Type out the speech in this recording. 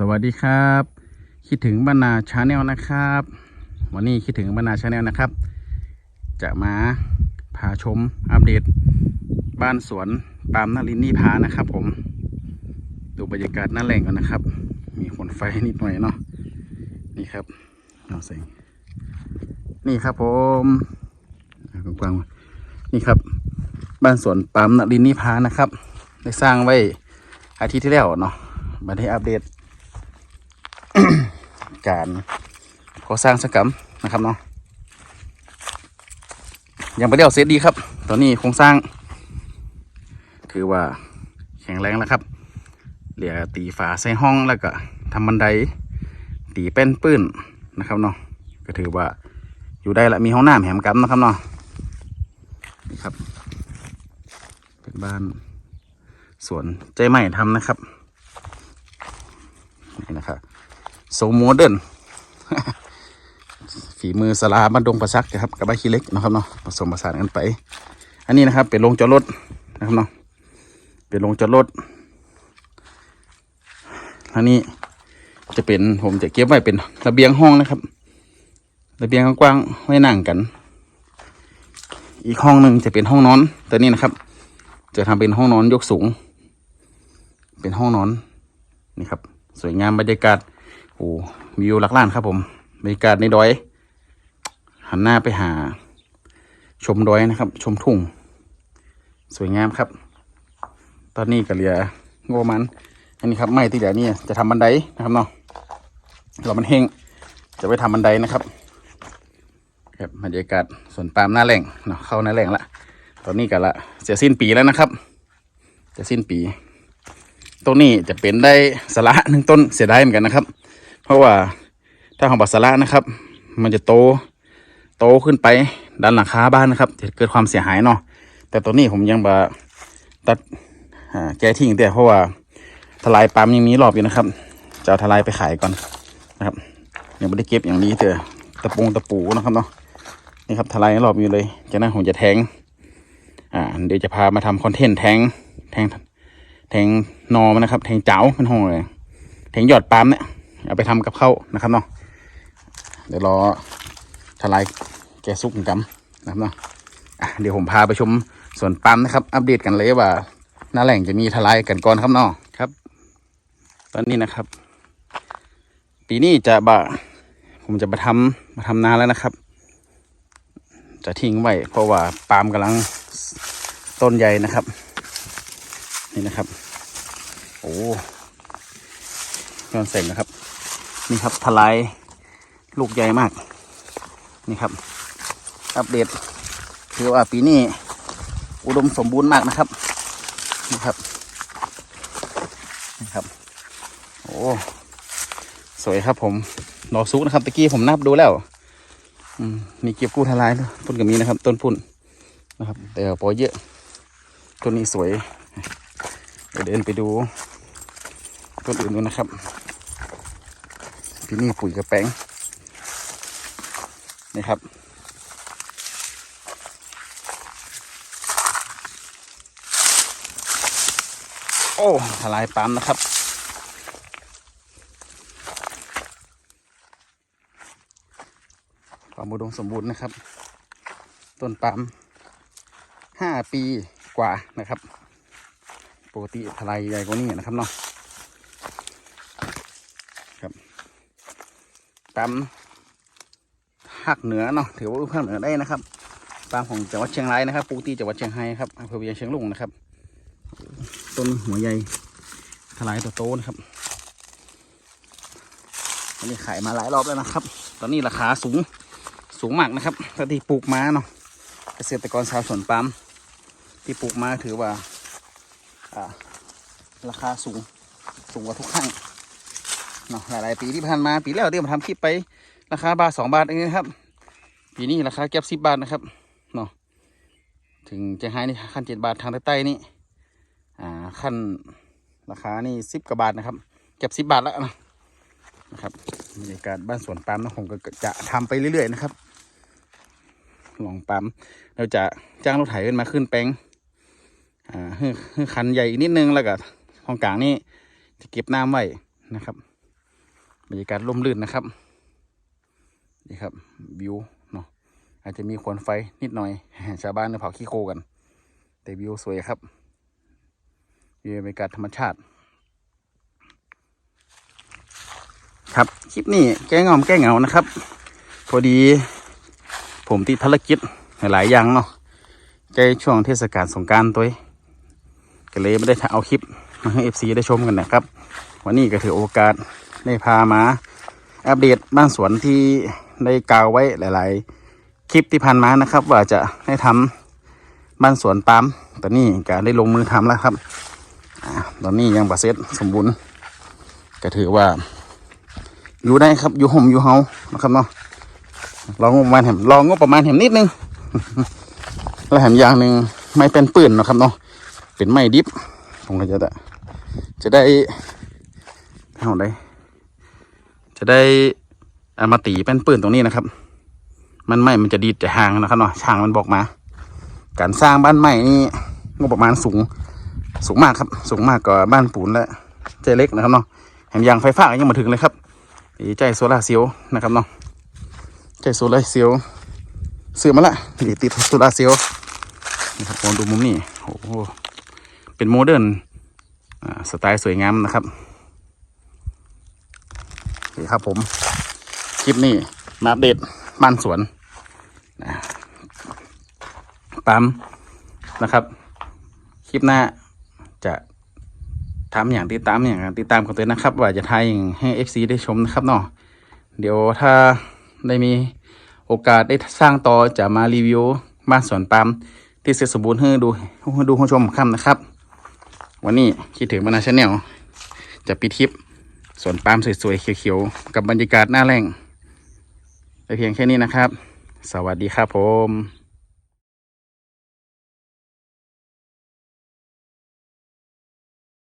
สวัสดีครับ คิดถึงบรรณาชาแนลนะครับ วันนี้คิดถึงบรรณาชาแนลนะครับ จะมาพาชมอัปเดต บ้านสวนปาล์มนารินนี่พานะครับผม ดูบรรยากาศหน้าแหล่งกันนะครับ มีขนไฟนิดหน่อยเนาะนี่ครับเอาเสียงนี่ครับผมอ่ากว้างๆนี่ครับบ้านสวนปาล์มนารินนี่พานะครับ ได้สร้างไว้อาทิตย์ที่แล้วเนาะมาได้อัปเดต การก่อสร้างสกรรมนะครับเนาะยังไม่ได้เอาเสร็จดีครับ ตอนนี้โครงสร้าง ถือว่าแข็งแรงแล้วครับ เหลือตีฝาใส่ห้องแล้วก็ทำบันไดตีแป้นปื้นนะครับเนาะก็ถือว่าอยู่ได้ละมีห้องน้ำแหมกำนะครับเนาะนี่ครับ เป็นบ้านสวนใจใหม่ทำนะครับนี่นะครับ โซโมเดิร์นฝีมือสลาบ้านดงประซักนะครับกับบ้านขี้เล็กนะครับเนาะผสมผสานกันไป อันนี้นะครับ เป็นโรงจอดรถนะครับเนาะเป็นโรงจอดรถอันนี้จะเป็นผมจะเก็บไว้เป็นระเบียงห้องนะครับระเบียงกว้างๆไว้นั่งกัน อีกห้องหนึ่งจะเป็นห้องนอนตัวนี้นะครับ จะทำเป็นห้องนอนยกสูง เป็นห้องนอนนี่ครับ สวยงามบรรยากาศ โอ้วิวหลักล้านครับผมบรรยากาศในดอย หันหน้าไปหา ชมดอยนะครับ ชมทุ่ง สวยงามครับ ตอนนี้ก็เหลือโงมัน อันนี้ครับไม้ที่เหลือนี่จะทำบันไดนะครับเนาะเรามันเฮงจะไปทำบันไดนะครับครับบรรยากาศสวนปาล์มหน้าแหล่งเนาะเข้าหน้าแหล่งละตอนนี้ก็ละจะสิ้นปีแล้วนะครับ จะสิ้นปีต้นนี้จะเป็นได้สละหนึ่งต้นเสียดายเหมือนกันนะครับ เพราะว่าถ้าของบัตรสละนะครับ มันจะโตโตขึ้นไปด้านหลังคาบ้านนะครับจะเกิดความเสียหายเนาะแต่ตัวนี้ผมยังบาตัดแกะทิ้งแต่เพราะว่าทลายปั๊มยังมีรอบอยู่นะครับจะเอาทลายไปขายก่อนนะครับยังไม่ได้เก็บอย่างนี้เถอะตะปูตะปูนะครับเนาะนี่ครับทลายรอบอยู่เลยจากนั้นผมจะแทงอ่าเดี๋ยวจะพามาทำคอนเทนต์แทงแทงแทงนอมันนะครับ แทงเจ้าเป็นห้องเลยแทงหยอดปาล์มเนี่ย เอาไปทำกับข้าวนะครับเนาะเดี๋ยวรอทลายแกซุกกันนะครับเนาะอะเดี๋ยวผมพาไปชมสวนปาล์มนะครับ อัปเดตกันเลยว่าหน้าแหล่งจะมีทลายกันก่อนครับเนาะครับ ตอนนี้นะครับ ปีนี้จะบะผมจะมาทำมาทำนาแล้วนะครับ จะทิ้งไว้เพราะว่าปาล์มกำลังต้นใหญ่นะครับ นี่นะครับ โอ้ย้อนแสงนะครับ นี่ครับทลายลูกใหญ่มาก นี่ครับ อัปเดตคือว่าปีนี้อุดมสมบูรณ์มากนะครับ นี่ครับ นี่ครับ โอ้ สวยครับผมดอกซุกนะครับตะกี้ผมนับดูแล้วมีเก็บกู้ทลายต้นก็มีนะครับ ต้นพุ่นนะครับ แต่ปอเยอะต้นนี้สวยเดี๋ยวเดินไปดูต้นอื่นดูนะครับ ที่นี่ปุ๋ยกระแป้งนี่ครับ โอ้ทลายปั๊มนะครับความอุดมสมบูรณ์นะครับ ต้นปั๊มห้าปีกว่านะครับ ปกติทลายใหญ่กว่านี้นะครับเนาะครับ ตามภาคเหนือเนาะถือว่าภาคเหนือได้นะครับตามของจังหวัดเชียงรายนะครับปกติจังหวัดเชียงรายครับอำเภอเวียงเชียงลุงนะครับ ต้นหัวใหญ่ทลายตัวโตนะครับอันนี้ขายมาหลายรอบแล้วนะครับ ตอนนี้ราคาสูงสูงมากนะครับถ้าที่ปลูกมาเนาะเกษตรกรชาวสวนปาล์มที่ปลูกมาถือว่าอ่าราคาสูงสูงกว่าทุกครั้ง เนาะหลายๆปีที่ผ่านมาปีแล้วที่ผมทำคลิปไปราคาบาทสองบาทเองนะครับปีนี้ราคาเก็บสิบบาทนะครับเนาะถึงจะให้นี่ขั้นเจ็ดบาททางใต้นี่อ่าขั้นราคานี่สิบกว่าบาทนะครับเก็บสิบบาทแล้วนะนะครับบรรยากาศบ้านสวนปาล์มนะผมก็จะทำไปเรื่อยๆนะครับลองปั๊มเราจะจ้างรถไถขึ้นมาขึ้นแปลงอ่าให้ให้คันใหญ่อีกนิดนึงแล้วก็ห้องกลางนี่จะเก็บน้ำไว้นะครับ บรรยากาศร่มรื่นนะครับ นี่ครับวิวเนาะอาจจะมีควันไฟนิดหน่อย ชาวบ้านเนี่ยเผาขี้โคกัน แต่วิวสวยครับวิวบรรยากาศธรรมชาติ ครับคลิปนี้แก้งอมแก้เหงานะครับ พอดีผมติดภารกิจหลายอย่างเนาะใกล้ช่วงเทศกาลสงการตัวก็เลยไม่ได้เอาคลิปมาให้เอฟซีได้ชมกันนะครับ วันนี้ก็ถือโอกาส ได้พามาอัปเดตบ้านสวนที่ได้กาวไว้หลาย ๆ คลิปที่ผ่านมานะครับ ว่าจะได้ทำบ้านสวนปาล์มตอนนี้ก็ได้ลงมือทำแล้วครับอาตอนนี้ยังประเสร็จสมบูรณ์ก็ถือว่า อยู่ได้ครับอยู่ห่มอยู่เฮานะครับเนาะลองงบประมาณแหมลองงบประมาณแหมนิดนึงแล้วแถมอย่างหนึ่งไม่เป็นปืนนะครับเนาะเป็นไม้ดิบผมก็จะได้จะได้เอาได้ จะได้เอามาตีเป็นปืนตรงนี้นะครับ มันไม่มันจะดีดจะห่างนะครับเนาะช่างมันบอกมา การสร้างบ้านใหม่นี่งบประมาณสูงสูงมากครับ สูงมากกว่าบ้านปูนและใจเล็กนะครับเนาะแถมยางไฟฟ้ายังมาถึงเลยครับดีใจโซล่าเซลล์นะครับเนาะใจโซล่าเซลล์ซื้อมาละดีติดโซล่าเซลล์นะครับมองดูมุมนี้โอ้โหเป็นโมเดิร์นสไตล์สวยงามนะครับ นี่ครับผมคลิปนี้มาอัปเดบ้านสวนนะตามนะครับ คลิปหน้าจะทำอย่างติดตามอย่างติดตามกันเลยนะครับ ว่าจะทายอย่างให้ FC ได้ชมนะครับเนาะเดี๋ยวถ้าได้มีโอกาสได้สร้างต่อจะมารีวิวบ้านสวนปาล์มที่เสร็จสมบูรณ์ให้ดูดูผู้ชมค่ำนะครับ วันนี้คิดถึงบรรณาชาแนลจะปิดทริป สวนปาล์มสวยๆ เขียวๆ กับบรรยากาศหน้าแรงไปเพียงแค่นี้นะครับ สวัสดีครับผม